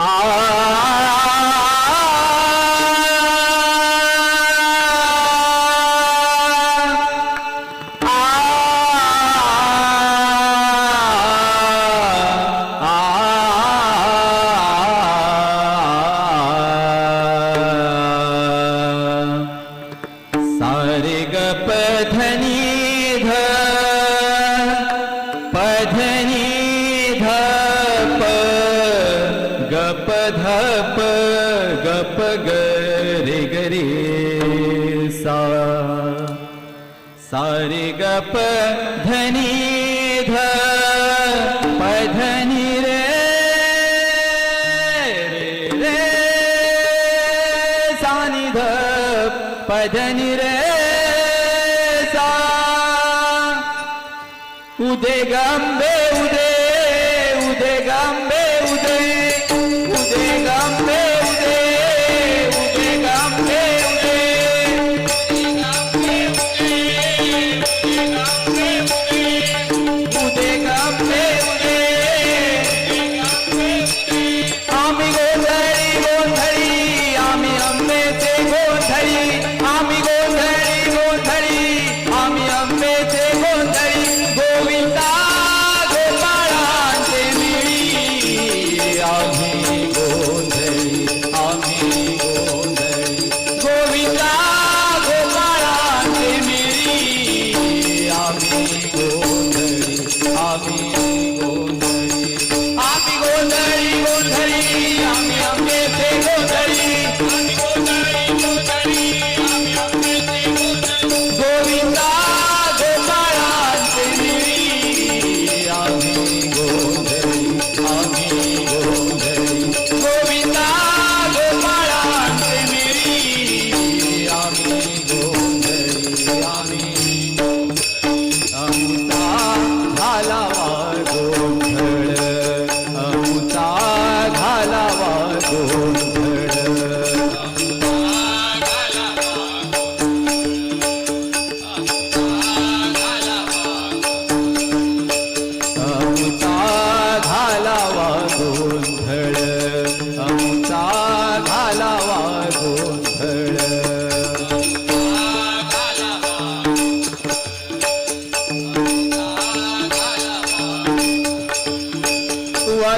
Ah. गप गप गरे गरे सा. सारे गप धनी ध पधनी पधनी रे सा. उदे गांबे उदे उदे गांबे उदे. स्वामी को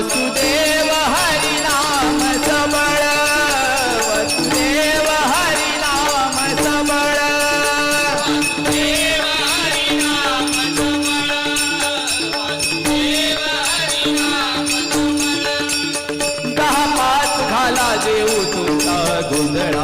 वसुदेव हरिनाम सबळ वसुदेव हरिनाम सबळ। देव हरिनाम सबळ वसुदेव हरिनाम सबळ। दहा पाच घाला देऊ तुमचा गोंधळ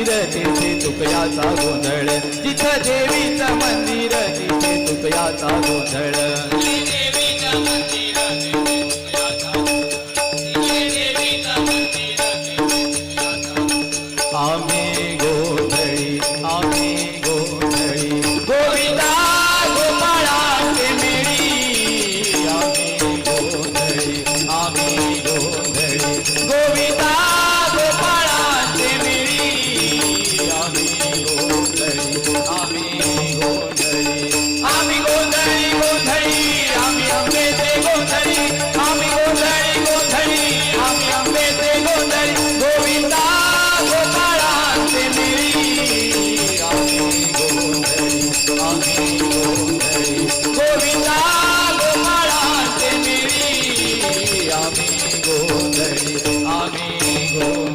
मंदिर तिथे तुकयाचा गोंधळ. जिथं देवीचं मंदिर तिथे तुकयाचा गोंधळ. आम्ही गोंधळी आम्ही गोंधळी